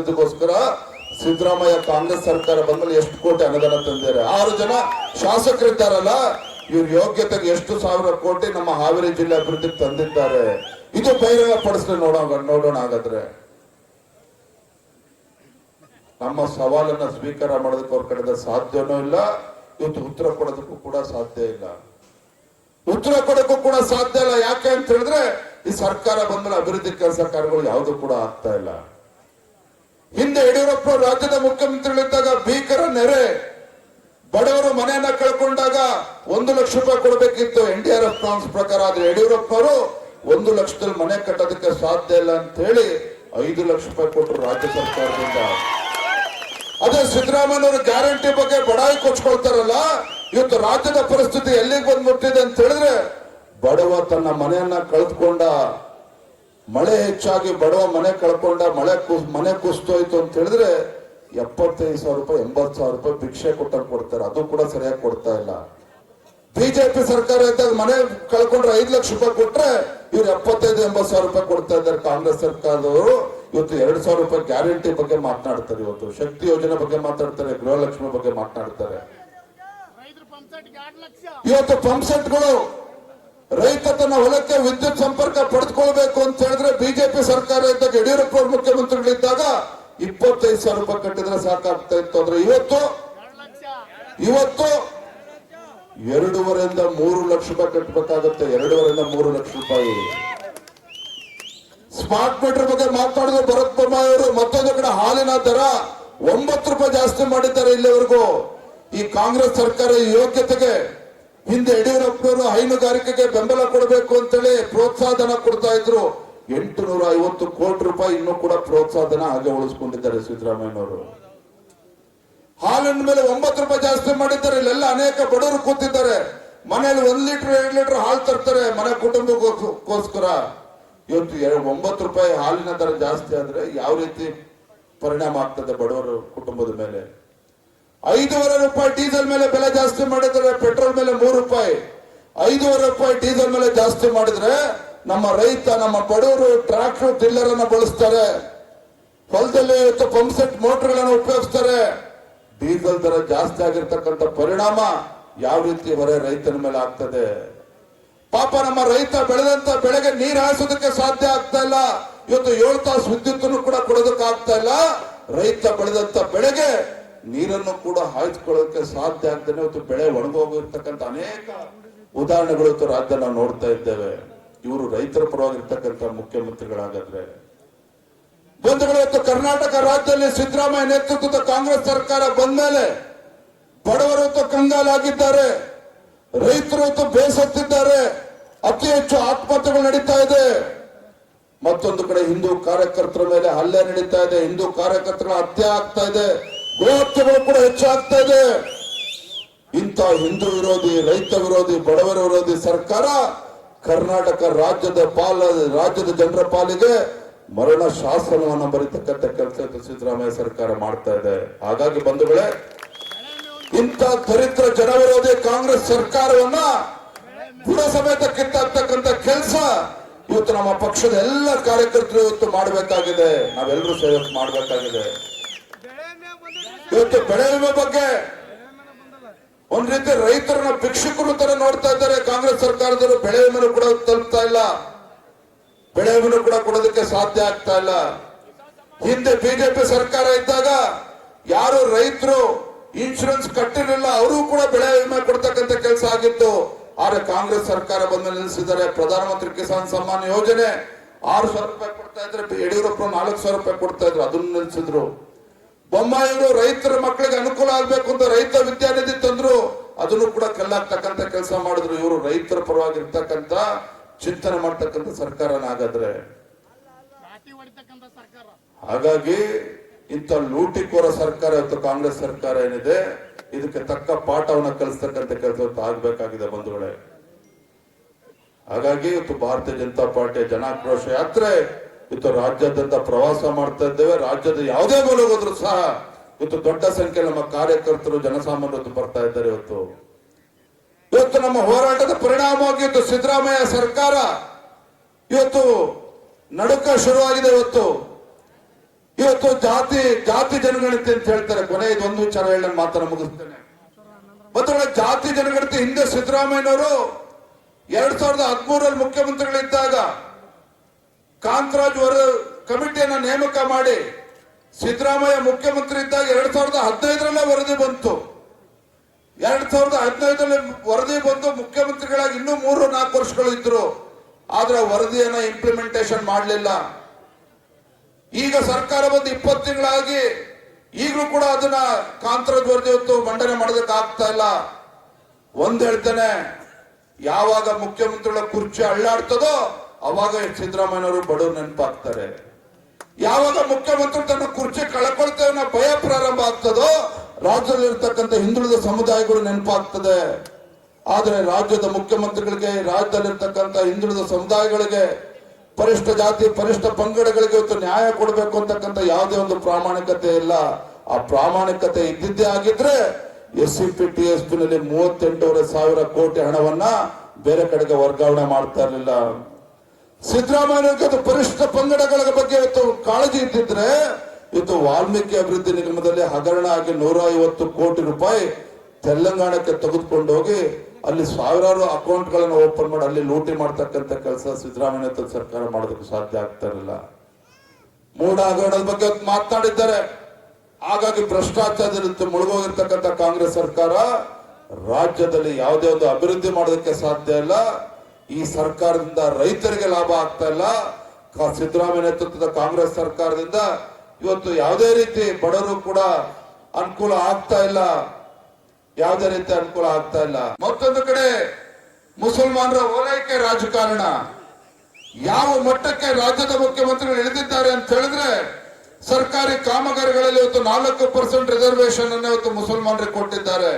ಅಭಿವೃದ್ಧಿಗೋಸ್ಕರ ಸಿದ್ದರಾಮಯ್ಯ ಕಾಂಗ್ರೆಸ್ ಸರ್ಕಾರ ಬಂದ್ಮೇಲೆ ಎಷ್ಟು ಕೋಟಿ ಅನುದಾನ ತಂದಿದ್ದಾರೆ? ಆರು ಜನ ಶಾಸಕರಿದ್ದಾರಲ್ಲ, ಇವ್ರ ಯೋಗ್ಯತೆಗೆ ಎಷ್ಟು ಸಾವಿರ ಕೋಟಿ ನಮ್ಮ ಹಾವೇರಿ ಜಿಲ್ಲೆ ಅಭಿವೃದ್ಧಿಗೆ ತಂದಿದ್ದಾರೆ. ಇದು ಬಹಿರಂಗ ಪಡಿಸ್ಲಿ ನೋಡೋಣ ನೋಡೋಣ ಹಾಗಾದ್ರೆ. ನಮ್ಮ ಸವಾಲನ್ನ ಸ್ವೀಕಾರ ಮಾಡೋದಕ್ಕೆ ಅವ್ರ ಕಡೆದ ಸಾಧ್ಯನೂ ಇಲ್ಲ, ಇವತ್ತು ಉತ್ತರ ಕೊಡೋದಕ್ಕೂ ಕೂಡ ಸಾಧ್ಯ ಇಲ್ಲ. ಉತ್ತರ ಕೊಡೋಕ್ಕೂ ಕೂಡ ಸಾಧ್ಯ ಇಲ್ಲ, ಯಾಕೆ ಅಂತ ಹೇಳಿದ್ರೆ ಈ ಸರ್ಕಾರ ಬಂದ್ರೆ ಅಭಿವೃದ್ಧಿ ಕೆಲಸ ಕಾರ್ಯಗಳು ಯಾವುದು ಕೂಡ ಆಗ್ತಾ ಇಲ್ಲ. ಹಿಂದೆ ಯಡಿಯೂರಪ್ಪ ರಾಜ್ಯದ ಮುಖ್ಯಮಂತ್ರಿಗಳಿದ್ದಾಗ ಭೀಕರ ನೆರೆ. ಬಡವರು ಮನೆಯನ್ನ ಕಳ್ಕೊಂಡಾಗ ಒಂದು ಲಕ್ಷ ರೂಪಾಯಿ ಕೊಡಬೇಕಿತ್ತು N D R F plans ಪ್ರಕಾರ. ಆದ್ರೆ ಅವರು ಒಂದು ಲಕ್ಷದಲ್ಲಿ ಮನೆ ಕಟ್ಟೋದಕ್ಕೆ ಸಾಧ್ಯ ಇಲ್ಲ ಅಂತ ಹೇಳಿ ಐದು ಲಕ್ಷ ರೂಪಾಯಿ ಕೊಟ್ಟರು ರಾಜ್ಯ ಸರ್ಕಾರದಿಂದ. ಅದೇ ಸಿದ್ದರಾಮಯ್ಯ ಅವರು ಗ್ಯಾರಂಟಿ ಬಗ್ಗೆ ಬಡಾಯಿ ಕೊಚ್ಕೊಳ್ತಾರಲ್ಲ, ಇವತ್ತು ರಾಜ್ಯದ ಪರಿಸ್ಥಿತಿ ಎಲ್ಲಿಗೆ ಬಂದ್ಬಿಟ್ಟಿದೆ ಅಂತ ಹೇಳಿದ್ರೆ ಬಡವ ತನ್ನ ಮನೆಯನ್ನ ಕಳೆದುಕೊಂಡ ಮಳೆ ಹೆಚ್ಚಾಗಿ ಬಡವ ಮನೆ ಕಳ್ಕೊಂಡ ಮಳೆ ಮನೆ ಕುಸ್ತೋಯ್ತು ಅಂತ ಹೇಳಿದ್ರೆ ಎಪ್ಪತ್ತೈದು ಸಾವಿರ ರೂಪಾಯಿ ಎಂಬತ್ತು ಸಾವಿರ ರೂಪಾಯಿ ಭಿಕ್ಷೆ ಕೊಟ್ಟಂಗೆ ಕೊಡ್ತಾರೆ. ಅದು ಕೂಡ ಸರಿಯಾಗಿ ಕೊಡ್ತಾ ಇಲ್ಲ. ಬಿಜೆಪಿ ಸರ್ಕಾರ ಇದ್ದಾಗ ಮನೆ ಕಳ್ಕೊಂಡ್ರೆ ಐದು ಲಕ್ಷ ರೂಪಾಯಿ ಕೊಟ್ರೆ ಇವ್ರು ಎಪ್ಪತ್ತೈದು ಎಂಬತ್ತು ಸಾವಿರ ರೂಪಾಯಿ ಕೊಡ್ತಾ ಇದ್ದಾರೆ ಕಾಂಗ್ರೆಸ್ ಸರ್ಕಾರದವರು. ಇವತ್ತು ಎರಡು ಸಾವಿರ ರೂಪಾಯಿ ಗ್ಯಾರಂಟಿ ಬಗ್ಗೆ ಮಾತನಾಡ್ತಾರೆ ಇವತ್ತು. ಶಕ್ತಿ ಯೋಜನೆ ಬಗ್ಗೆ ಮಾತಾಡ್ತಾರೆ ಗೃಹಲಕ್ಷ್ಮಿ ಬಗ್ಗೆ ಮಾತನಾಡ್ತಾರೆ. ಇವತ್ತು ಪಂಪ್ ಸೆಟ್ಗಳು ರೈತ ತನ್ನ ಹೊಲಕ್ಕೆ ವಿದ್ಯುತ್ ಸಂಪರ್ಕ ಪಡೆದುಕೊಳ್ಬೇಕು ಅಂತ ಹೇಳಿದ್ರೆ ಬಿಜೆಪಿ ಸರ್ಕಾರ ಇದ್ದಾಗ ಯಡಿಯೂರಪ್ಪ ಅವರು ಮುಖ್ಯಮಂತ್ರಿಗಳಿದ್ದಾಗ ಇಪ್ಪತ್ತೈದು ಸಾವಿರ ರೂಪಾಯಿ ಕಟ್ಟಿದ್ರೆ ಸಾಕಾಗ್ತಾ ಇತ್ತು. ಅಂದ್ರೆ ಇವತ್ತು ಇವತ್ತು ಎರಡೂವರೆಯಿಂದ ಮೂರು ಲಕ್ಷ ರೂಪಾಯಿ ಕಟ್ಟಬೇಕಾಗತ್ತೆ. ಎರಡೂವರೆಯಿಂದ ಮೂರು ಲಕ್ಷ ರೂಪಾಯಿ. ಸ್ಮಾರ್ಟ್ ಮೀಟರ್ ಬಗ್ಗೆ ಮಾತಾಡಿದ್ರೆ ಭರತ್ ಬೊಮ್ಮಾಯಿ ಅವರು ಮತ್ತೊಂದು ಕಡೆ ಹಾಲಿನ ದರ ಒಂಬತ್ತು ರೂಪಾಯಿ ಜಾಸ್ತಿ ಮಾಡಿದ್ದಾರೆ ಇಲ್ಲಿವರೆಗೂ. ಈ ಕಾಂಗ್ರೆಸ್ ಸರ್ಕಾರ ಯೋಗ್ಯತೆಗೆ ಹಿಂದೆ ಯಡಿಯೂರಪ್ಪನವರು ಹೈನುಗಾರಿಕೆಗೆ ಬೆಂಬಲ ಕೊಡಬೇಕು ಅಂತೇಳಿ ಪ್ರೋತ್ಸಾಹನ ಕೊಡ್ತಾ ಇದ್ರು. ಎಂಟು ನೂರ ಐವತ್ತು ಕೋಟಿ ರೂಪಾಯಿ ಇನ್ನೂ ಕೂಡ ಪ್ರೋತ್ಸಾಹನ ಹಾಗೆ ಉಳಿಸ್ಕೊಂಡಿದ್ದಾರೆ ಸಿದ್ದರಾಮಯ್ಯನವರು. ಹಾಲಿನ ಮೇಲೆ ಒಂಬತ್ತು ರೂಪಾಯಿ ಜಾಸ್ತಿ ಮಾಡಿದ್ದಾರೆ. ಇಲ್ಲೆಲ್ಲ ಅನೇಕ ಬಡವರು ಕೂತಿದ್ದಾರೆ. ಮನೆಯಲ್ಲಿ ಒಂದ್ ಲೀಟರ್, ಎರಡು ಲೀಟರ್ ಹಾಲು ತರ್ತಾರೆ ಮನೆ ಕುಟುಂಬಕ್ಕೋಸ್ಕರ. ಇವತ್ತು ಒಂಬತ್ತು ರೂಪಾಯಿ ಹಾಲಿನ ದರ ಜಾಸ್ತಿ ಆದ್ರೆ ಯಾವ ರೀತಿ ಪರಿಣಾಮ ಆಗ್ತದೆ ಬಡವರ ಕುಟುಂಬದ ಮೇಲೆ? ಐದೂವರೆ ರೂಪಾಯಿ ಡೀಸೆಲ್ ಮೇಲೆ ಬೆಲೆ ಜಾಸ್ತಿ ಮಾಡಿದ್ರೆ ಪೆಟ್ರೋಲ್ ಮೇಲೆ ಮೂರು ರೂಪಾಯಿ. ಐದೂವರೆ ರೂಪಾಯಿ ಡೀಸೆಲ್ ಮೇಲೆ ಜಾಸ್ತಿ ಮಾಡಿದ್ರೆ ನಮ್ಮ ರೈತ, ನಮ್ಮ ಬಡವರು ಟ್ರಾಕ್ಟರ್ ಟಿಲ್ಲರ್ ಅನ್ನ ಬಳಸ್ತಾರೆ. ಹೊಲದಲ್ಲಿ ಇವತ್ತು ಪಂಪ್ ಸೆಟ್ ಮೋಟರ್ಗಳನ್ನು ಉಪಯೋಗಿಸ್ತಾರೆ. ಡೀಸೆಲ್ ದರ ಜಾಸ್ತಿ ಆಗಿರ್ತಕ್ಕಂಥ ಪರಿಣಾಮ ಯಾವ ರೀತಿ ಹೊರೆ ರೈತನ ಮೇಲೆ ಆಗ್ತದೆ? ಪಾಪ ನಮ್ಮ ರೈತ ಬೆಳೆದಂತ ಬೆಳೆಗೆ ನೀರ್ ಹಾಯಿಸೋದಕ್ಕೆ ಸಾಧ್ಯ ಆಗ್ತಾ ಇಲ್ಲ. ಇವತ್ತು ಏಳು ತಾಸು ವಿದ್ಯುತ್ ಕೂಡ ಕೊಡೋದಕ್ಕೆ ಆಗ್ತಾ ಇಲ್ಲ. ರೈತ ಬೆಳೆದಂತ ಬೆಳೆಗೆ ನೀರನ್ನು ಕೂಡ ಹಾಯ್ದುಕೊಳ್ಳೋಕೆ ಸಾಧ್ಯ ಆಗ್ತಾನೆ ಇವತ್ತು ಬೆಳೆ ಒಣಗೋಗಿರ್ತಕ್ಕಂಥ ಅನೇಕ ಉದಾಹರಣೆಗಳು ಇವತ್ತು ರಾಜ್ಯ ನಾವು ನೋಡ್ತಾ ಇದ್ದೇವೆ. ಇವರು ರೈತರ ಪರವಾಗಿರ್ತಕ್ಕಂಥ ಮುಖ್ಯಮಂತ್ರಿಗಳಾಗಾದ್ರೆ. ಬಂಧುಗಳು, ಇವತ್ತು ಕರ್ನಾಟಕ ರಾಜ್ಯದಲ್ಲಿ ಸಿದ್ದರಾಮಯ್ಯ ನೇತೃತ್ವದ ಕಾಂಗ್ರೆಸ್ ಸರ್ಕಾರ ಬಂದ್ಮೇಲೆ ಬಡವರು ಇವತ್ತು ಕಂಗಾಲಾಗಿದ್ದಾರೆ. ರೈತರು ಬೇಸತ್ತಿದ್ದಾರೆ. ಅತಿ ಹೆಚ್ಚು ಆತ್ಮಹತ್ಯೆಗಳು ನಡೀತಾ ಇದೆ. ಮತ್ತೊಂದು ಕಡೆ ಹಿಂದೂ ಕಾರ್ಯಕರ್ತರ ಮೇಲೆ ಹಲ್ಲೆ ನಡೀತಾ ಇದೆ. ಹಿಂದೂ ಕಾರ್ಯಕರ್ತರ ಹತ್ಯೆ ಆಗ್ತಾ ಇದೆ. ಗೋಹತ್ಯೆಗಳು ಕೂಡ ಹೆಚ್ಚಾಗ್ತಾ ಇದೆ. ಇಂಥ ಹಿಂದೂ ವಿರೋಧಿ, ರೈತ ವಿರೋಧಿ, ಬಡವರ ವಿರೋಧಿ ಸರ್ಕಾರ ಕರ್ನಾಟಕ ರಾಜ್ಯದ ಪಾಲ, ರಾಜ್ಯದ ಜನರ ಪಾಲಿಗೆ ಮರಣ ಶಾಸನವನ್ನು ಬರೀತಕ್ಕಂಥ ಕೆಲಸ ಸಿದ್ದರಾಮಯ್ಯ ಸರ್ಕಾರ ಮಾಡ್ತಾ ಇದೆ. ಹಾಗಾಗಿ ಬಂಧುಗಳೇ, ಇಂಥ ದರಿದ್ರ ಜನವಿರೋಧಿ ಕಾಂಗ್ರೆಸ್ ಸರ್ಕಾರವನ್ನ ಬುಡ ಸಮೇತ ಕಿತ್ತಾಕ್ತಕ್ಕಂಥ ಕೆಲಸ ಇವತ್ತು ನಮ್ಮ ಪಕ್ಷದ ಎಲ್ಲ ಕಾರ್ಯಕರ್ತರು ಇವತ್ತು ಮಾಡಬೇಕಾಗಿದೆ. ನಾವೆಲ್ಲರೂ ಸೇವೆ ಮಾಡಬೇಕಾಗಿದೆ. ಇವತ್ತು ಬೆಳೆ ವಿಮೆ ಬಗ್ಗೆ ಒಂದ್ ರೀತಿ ರೈತರನ್ನ ಭಿಕ್ಷುಕರು ತರ ನೋಡ್ತಾ ಇದ್ದಾರೆ. ಕಾಂಗ್ರೆಸ್ ಸರ್ಕಾರದವರು ಬೆಳೆ ವಿಮೆ ಕೂಡ ತಲುಪ್ತಾ ಇಲ್ಲ. ಬೆಳೆ ವಿಮೆ ಕೂಡ ಕೊಡೋದಕ್ಕೆ ಸಾಧ್ಯ ಆಗ್ತಾ ಇಲ್ಲ. ಹಿಂದೆ ಬಿಜೆಪಿ ಸರ್ಕಾರ ಇದ್ದಾಗ ಯಾರು ರೈತರು ಇನ್ಶೂರೆನ್ಸ್ ಕಟ್ಟಿರಲಿಲ್ಲ, ಅವರು ಕೂಡ ಬೆಳೆ ವಿಮೆ ಕೊಡ್ತಕ್ಕಂಥ ಕೆಲಸ ಆಗಿತ್ತು. ಆದ್ರೆ ಕಾಂಗ್ರೆಸ್ ಸರ್ಕಾರ ಬಂದ ನಿಲ್ಲಿಸಿದ್ದಾರೆ. ಪ್ರಧಾನಮಂತ್ರಿ ಕಿಸಾನ್ ಸಮ್ಮಾನ್ ಯೋಜನೆ ಆರು ಸಾವಿರ ರೂಪಾಯಿ ಕೊಡ್ತಾ ಇದ್ರೆ ಯಡಿಯೂರಪ್ಪ ನಾಲ್ಕು ಸಾವಿರ ರೂಪಾಯಿ ಕೊಡ್ತಾ ಇದ್ರು, ಅದನ್ನು ನಿಲ್ಲಿಸಿದ್ರು. ಬೊಮ್ಮಾಯಿಯವರು ರೈತರ ಮಕ್ಕಳಿಗೆ ಅನುಕೂಲ ಆಗ್ಬೇಕು ಅಂತ ರೈತ ವಿದ್ಯಾನಿಧಿ ತಂದ್ರು ಅದನ್ನು ಕೂಡ ಕಲ್ಲಾಗ್ತಕ್ಕಂಥ ಕೆಲಸ ಮಾಡಿದ್ರು. ಇವರು ರೈತರ ಪರವಾಗಿರ್ತಕ್ಕಂಥ ಚಿಂತನೆ ಮಾಡ್ತಕ್ಕಂಥ ಸರ್ಕಾರನಾಗಾದ್ರೆ. ಹಾಗಾದ್ರೆ ಹಾಗಾಗಿ ಇಂಥ ಲೂಟಿಕೋರ ಸರ್ಕಾರ ಇವತ್ತು ಕಾಂಗ್ರೆಸ್ ಸರ್ಕಾರ ಏನಿದೆ ಇದಕ್ಕೆ ತಕ್ಕ ಪಾಠವನ್ನ ಕಲಿಸ್ತಕ್ಕಂಥ ಕೆಲಸ ಇವತ್ತು ಆಗ್ಬೇಕಾಗಿದೆ ಬಂಧುಗಳೇ. ಹಾಗಾಗಿ ಇವತ್ತು ಭಾರತೀಯ ಜನತಾ ಪಾರ್ಟಿಯ ಜನಾಕ್ರೋಶ ಯಾತ್ರೆ ಇವತ್ತು ರಾಜ್ಯಾದ್ಯಂತ ಪ್ರವಾಸ ಮಾಡ್ತಾ ಇದ್ದೇವೆ, ರಾಜ್ಯದ ಯಾವುದೇ ಮೂಲ ಹೋದ್ರು ಸಹ ಇವತ್ತು ದೊಡ್ಡ ಸಂಖ್ಯೆ ನಮ್ಮ ಕಾರ್ಯಕರ್ತರು, ಜನಸಾಮಾನ್ಯರು ಬರ್ತಾ ಇದ್ದಾರೆ ಇವತ್ತು. ಇವತ್ತು ನಮ್ಮ ಹೋರಾಟದ ಪರಿಣಾಮವಾಗಿ ಇವತ್ತು ಸಿದ್ದರಾಮಯ್ಯ ಸರ್ಕಾರ ಇವತ್ತು ನಡುಕ ಶುರುವಾಗಿದೆ ಇವತ್ತು. ಇವತ್ತು ಜಾತಿ ಜಾತಿ ಜನಗಣತಿ ಅಂತ ಹೇಳ್ತಾರೆ. ಕೊನೆ ಇದೊಂದು ವಿಚಾರ ಹೇಳಿ ನಾನು ಮುಗಿಸ್ತೇನೆ. ಮತ್ತು ಜಾತಿ ಜನಗಣತಿ ಹಿಂದೆ ಸಿದ್ದರಾಮಯ್ಯನವರು ಎರಡ್ ಸಾವಿರದ ಹದಿಮೂರಲ್ಲಿ ಮುಖ್ಯಮಂತ್ರಿಗಳಿದ್ದಾಗ ಕಾಂತರಾಜ್ ವರ ಕಮಿಟಿಯನ್ನ ನೇಮಕ ಮಾಡಿ ಸಿದ್ದರಾಮಯ್ಯ ಮುಖ್ಯಮಂತ್ರಿ ಇದ್ದಾಗ ಎರಡ್ ಸಾವಿರದ ಹದಿನೈದರಲ್ಲೇ ವರದಿ ಬಂತು. ಎರಡ್ ಸಾವಿರದ ಹದಿನೈದರಲ್ಲಿ ವರದಿ ಬಂದು ಮುಖ್ಯಮಂತ್ರಿಗಳಾಗಿ ಇನ್ನೂ ಮೂರು ನಾಲ್ಕು ವರ್ಷಗಳು ಇದ್ರು. ಆದ್ರೆ ವರದಿಯನ್ನ ಇಂಪ್ಲಿಮೆಂಟೇಶನ್ ಮಾಡಲಿಲ್ಲ. ಈಗ ಸರ್ಕಾರ ಬಂದು ಇಪ್ಪತ್ತು ತಿಂಗಳಾಗಿ ಈಗಲೂ ಕೂಡ ಅದನ್ನ ಕಾಂತರಾಜ್ ವರದಿ ಹೊತ್ತು ಮಂಡನೆ ಮಾಡೋದಕ್ಕೆ ಆಗ್ತಾ ಇಲ್ಲ. ಒಂದ್ ಹೇಳ್ತೇನೆ, ಯಾವಾಗ ಮುಖ್ಯಮಂತ್ರಿಗಳ ಕುರ್ಚಿ ಅಳ್ಳಾಡ್ತದೋ ಅವಾಗ ಸಿದ್ದರಾಮಯ್ಯನವರು ಬಡವರು ನೆನಪಾಗ್ತಾರೆ. ಯಾವಾಗ ಮುಖ್ಯಮಂತ್ರಿ ತನ್ನ ಕುರ್ಚಿ ಕಳ್ಕೊಳ್ತೇವೆ ಭಯ ಪ್ರಾರಂಭ ಆಗ್ತದೋ, ರಾಜ್ಯದಲ್ಲಿರ್ತಕ್ಕಂಥ ಹಿಂದುಳಿದ ಸಮುದಾಯಗಳು ನೆನಪಾಗ್ತದೆ. ಆದರೆ ರಾಜ್ಯದ ಮುಖ್ಯಮಂತ್ರಿಗಳಿಗೆ, ರಾಜ್ಯದಲ್ಲಿರ್ತಕ್ಕಂಥ ಹಿಂದುಳಿದ ಸಮುದಾಯಗಳಿಗೆ, ಪರಿಷ್ಠ ಜಾತಿ, ಪರಿಷ್ಠ ಪಂಗಡಗಳಿಗೆ ಇವತ್ತು ನ್ಯಾಯ ಕೊಡಬೇಕು ಅಂತಕ್ಕಂಥ ಯಾವುದೇ ಒಂದು ಪ್ರಾಮಾಣಿಕತೆ ಇಲ್ಲ. ಆ ಪ್ರಾಮಾಣಿಕತೆ ಇದ್ದಿದ್ದೇ ಆಗಿದ್ರೆ S C P T S P ನಲ್ಲಿ ಮೂವತ್ತೆಂಟೂವರೆ ಸಾವಿರ ಕೋಟಿ ಹಣವನ್ನ ಬೇರೆ ಕಡೆಗೆ ವರ್ಗಾವಣೆ ಮಾಡ್ತಾ ಇರಲಿಲ್ಲ. ಸಿದ್ದರಾಮಯ್ಯನಿಗೆ ಪರಿಶಿಷ್ಟ ಪರಿಷ್ಠ ಪಂಗಡಗಳ ಬಗ್ಗೆ ಇವತ್ತು ಕಾಳಜಿ ಇದ್ದಿದ್ರೆ ಇವತ್ತು ವಾಲ್ಮೀಕಿ ಅಭಿವೃದ್ಧಿ ನಿಗಮದಲ್ಲಿ ಹಗರಣ ಆಗಿ ನೂರ ಕೋಟಿ ರೂಪಾಯಿ ತೆಲಂಗಾಣಕ್ಕೆ ತೆಗೆದುಕೊಂಡು ಹೋಗಿ ಅಲ್ಲಿ ಸಾವಿರಾರು ಅಕೌಂಟ್ಗಳನ್ನು ಓಪನ್ ಮಾಡಿ ಅಲ್ಲಿ ಲೂಟಿ ಮಾಡ್ತಕ್ಕಂಥ ಕೆಲಸ ಸಿದ್ದರಾಮಯ್ಯ ಸರ್ಕಾರ ಮಾಡೋದಕ್ಕೆ ಸಾಧ್ಯ ಆಗ್ತಾ ಇರಲಿಲ್ಲ. ಮೂಢ ಹಗರಣದ ಬಗ್ಗೆ ಮಾತಾಡಿದ್ದಾರೆ ಹಾಗಾಗಿ ಭ್ರಷ್ಟಾಚಾರದಲ್ಲಿ ಮುಳುಗೋಗಿರ್ತಕ್ಕಂಥ ಕಾಂಗ್ರೆಸ್ ಸರ್ಕಾರ ರಾಜ್ಯದಲ್ಲಿ ಯಾವುದೇ ಒಂದು ಅಭಿವೃದ್ಧಿ ಮಾಡೋದಕ್ಕೆ ಸಾಧ್ಯ ಇಲ್ಲ. ಈ ಸರ್ಕಾರದಿಂದ ರೈತರಿಗೆ ಲಾಭ ಆಗ್ತಾ ಇಲ್ಲ. ಸಿದ್ದರಾಮಯ್ಯ ನೇತೃತ್ವದ ಕಾಂಗ್ರೆಸ್ ಸರ್ಕಾರದಿಂದ ಇವತ್ತು ಯಾವುದೇ ರೀತಿ ಬಡವರು ಕೂಡ ಅನುಕೂಲ ಆಗ್ತಾ ಇಲ್ಲ. ಯಾವುದೇ ರೀತಿ ಅನುಕೂಲ ಆಗ್ತಾ ಇಲ್ಲ. ಮತ್ತೊಂದು ಕಡೆ ಮುಸಲ್ಮಾನರ ಓಲೈಕೆ ರಾಜಕಾರಣ. ಯಾವ ಮಟ್ಟಕ್ಕೆ ರಾಜ್ಯದ ಮುಖ್ಯಮಂತ್ರಿಗಳು ಇಳಿದಿದ್ದಾರೆ ಅಂತ ಹೇಳಿದ್ರೆ ಸರ್ಕಾರಿ ಕಾಮಗಾರಿಗಳಲ್ಲಿ ಇವತ್ತು ನಾಲ್ಕು ಪರ್ಸೆಂಟ್ ರಿಸರ್ವೇಶನ್ ಅನ್ನು ಇವತ್ತು ಮುಸಲ್ಮಾನರಿಗೆ ಕೊಟ್ಟಿದ್ದಾರೆ.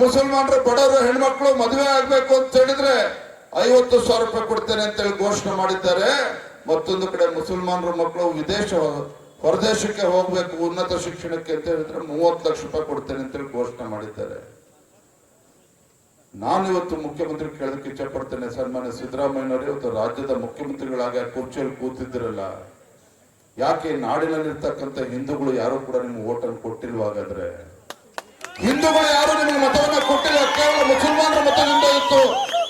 ಮುಸಲ್ಮಾನರು ಬಡವರು ಹೆಣ್ಮಕ್ಳು ಮದುವೆ ಆಗ್ಬೇಕು ಅಂತ ಹೇಳಿದ್ರೆ ಐವತ್ತು ಸಾವಿರ ರೂಪಾಯಿ ಕೊಡ್ತೇನೆ ಅಂತ ಹೇಳಿ ಘೋಷಣೆ ಮಾಡಿದ್ದಾರೆ. ಮತ್ತೊಂದು ಕಡೆ ಮುಸಲ್ಮಾನರ ಮಕ್ಕಳು ವಿದೇಶ, ಹೊರದೇಶಕ್ಕೆ ಹೋಗ್ಬೇಕು ಉನ್ನತ ಶಿಕ್ಷಣಕ್ಕೆ ಅಂತ ಹೇಳಿದ್ರೆ ಮೂವತ್ತು ಲಕ್ಷ ರೂಪಾಯಿ ಕೊಡ್ತೇನೆ ಅಂತ ಹೇಳಿ ಘೋಷಣೆ ಮಾಡಿದ್ದಾರೆ. ನಾನು ಇವತ್ತು ಮುಖ್ಯಮಂತ್ರಿ ಕೇಳೋದಕ್ಕೆ ಇಚ್ಛೆ ಪಡ್ತೇನೆ ಸನ್ಮಾನ್ಯ ಸಿದ್ದರಾಮಯ್ಯನವರು, ಇವತ್ತು ರಾಜ್ಯದ ಮುಖ್ಯಮಂತ್ರಿಗಳಾಗ ಕುರ್ಚಿಯಲ್ಲಿ ಕೂತಿದ್ದಿರಲ್ಲ, ಯಾಕೆ ನಾಡಿನಲ್ಲಿರ್ತಕ್ಕಂಥ ಹಿಂದೂಗಳು ಯಾರು ಕೂಡ ನಿಮ್ಗೆ ಓಟನ್ನು ಕೊಟ್ಟಿಲ್ವಾ ಹಾಗಾದ್ರೆ ಹಿಂದೂಗಳು ಯಾರು ನಿಮಗೆ ಮತವನ್ನ ಕೊಟ್ಟಿಲ್ಲ, ಕೇವಲ ಮುಸಲ್ಮಾನರ ಮತದಿಂದ ಇತ್ತು.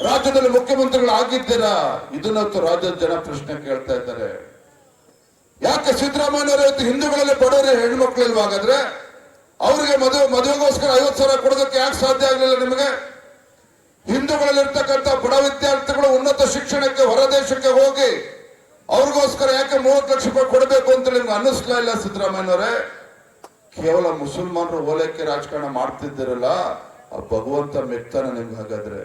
ರಾಜ್ಯದಲ್ಲಿ ಮುಖ್ಯಮಂತ್ರಿಗಳು ಆಗಿದ್ದೀರಾ? ಇದನ್ನಂತೂ ರಾಜ್ಯದ ಜನ ಪ್ರಶ್ನೆ ಕೇಳ್ತಾ ಇದ್ದಾರೆ. ಯಾಕೆ ಸಿದ್ದರಾಮಯ್ಯ ಇವತ್ತು ಹಿಂದೂಗಳಲ್ಲಿ ಬಡವರ ಹೆಣ್ಮಕ್ಳು ಇಲ್ವಾಗಾದ್ರೆ ಅವರಿಗೆ ಮದುವೆ, ಮದುವೆಗೋಸ್ಕರ ಐವತ್ತು ಸಾವಿರ ಕೊಡೋದಕ್ಕೆ ಯಾಕೆ ಸಾಧ್ಯ ಆಗಲಿಲ್ಲ ನಿಮಗೆ? ಹಿಂದೂಗಳಲ್ಲಿರ್ತಕ್ಕಂಥ ಬಡ ವಿದ್ಯಾರ್ಥಿಗಳು ಉನ್ನತ ಶಿಕ್ಷಣಕ್ಕೆ ಹೊರದೇಶಕ್ಕೆ ಹೋಗಿ ಅವ್ರಿಗೋಸ್ಕರ ಯಾಕೆ ಮೂವತ್ತು ಲಕ್ಷ ರೂಪಾಯಿ ಕೊಡಬೇಕು ಅಂತ ನಿಮ್ಗೆ ಅನ್ನಿಸ್ಲಾ ಇಲ್ಲ ಸಿದ್ದರಾಮಯ್ಯನವರೇ? ಕೇವಲ ಮುಸಲ್ಮಾನರು ಓಲೈಕೆ ರಾಜಕಾರಣ ಮಾಡ್ತಿದ್ದೀರಲ್ಲ, ಆ ಭಗವಂತ ಮೆತ್ತನ ನಿಮ್ಗೆ ಹಾಗಾದ್ರೆ.